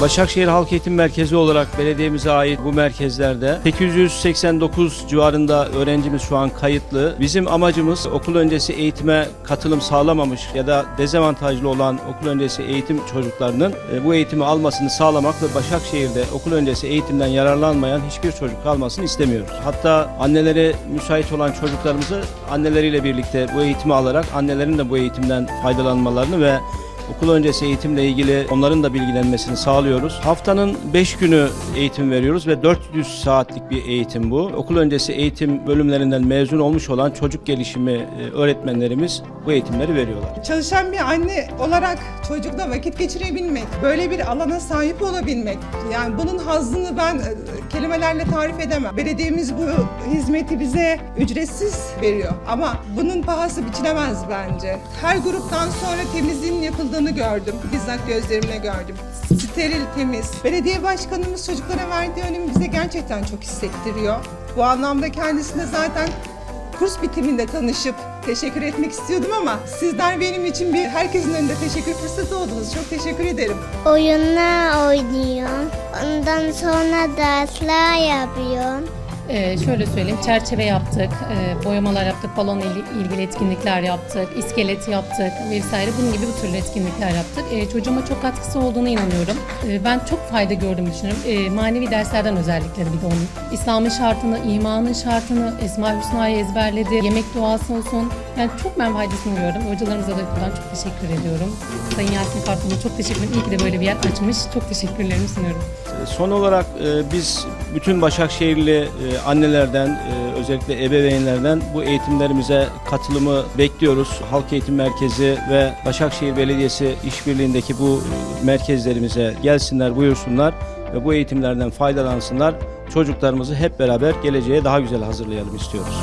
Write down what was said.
Başakşehir Halk Eğitim Merkezi olarak belediyemize ait bu merkezlerde 889 civarında öğrencimiz şu an kayıtlı. Bizim amacımız okul öncesi eğitime katılım sağlamamış ya da dezavantajlı olan okul öncesi eğitim çocuklarının e, bu eğitimi almasını sağlamak ve Başakşehir'de okul öncesi eğitimden yararlanmayan hiçbir çocuk kalmasını istemiyoruz. Hatta anneleri müsait olan çocuklarımızı anneleriyle birlikte bu eğitimi alarak annelerin de bu eğitimden faydalanmalarını ve okul öncesi eğitimle ilgili onların da bilgilenmesini sağlıyoruz. Haftanın 5 günü eğitim veriyoruz ve 400 saatlik bir eğitim bu. Okul öncesi eğitim bölümlerinden mezun olmuş olan çocuk gelişimi e, öğretmenlerimiz bu eğitimleri veriyorlar. Çalışan bir anne olarak çocukla vakit geçirebilmek, böyle bir alana sahip olabilmek, yani bunun hazzını ben e, kelimelerle tarif edemem. Belediyemiz bu hizmeti bize ücretsiz veriyor ama bunun pahası biçilemez bence. Her gruptan sonra temizliğin yapıldığını gördüm, bizzat gözlerimle gördüm. Steril, temiz. Belediye başkanımız çocuklara verdiği önemi bize gerçekten çok hissettiriyor. Bu anlamda kendisine zaten kurs bitiminde tanışıp teşekkür etmek istiyordum ama sizler benim için bir herkesin önünde teşekkür fırsatı oldunuz. Çok teşekkür ederim. Oyunlar oynuyorum. Ondan sonra dersler yapıyorum. Ee, şöyle söyleyeyim, çerçeve yaptık, e, boyamalar yaptık, balonla il- ilgili etkinlikler yaptık, iskelet yaptık vesaire. Bunun gibi bu türlü etkinlikler yaptık. Ee, çocuğuma çok katkısı olduğuna inanıyorum. Ee, ben çok fayda gördüğümü düşünüyorum. Ee, manevi derslerden özellikleri bir de onun. İslam'ın şartını, imanın şartını, Esma-ı Hüsna'yı ezberledi. Yemek duası olsun. Yani çok ben faydasını gördüm. Hocalarımıza da buradan çok teşekkür ediyorum. Sayın Yasin Kartal'a çok teşekkür ederim. İyi ki de böyle bir yer açmış. Çok teşekkürlerimi sunuyorum. E, Son olarak e, biz bütün Başakşehirli e, annelerden, e, özellikle ebeveynlerden bu eğitimlerimize katılımı bekliyoruz. Halk Eğitim Merkezi ve Başakşehir Belediyesi işbirliğindeki bu merkezlerimize gelsinler, buyursunlar ve bu eğitimlerden faydalansınlar. Çocuklarımızı hep beraber geleceğe daha güzel hazırlayalım istiyoruz.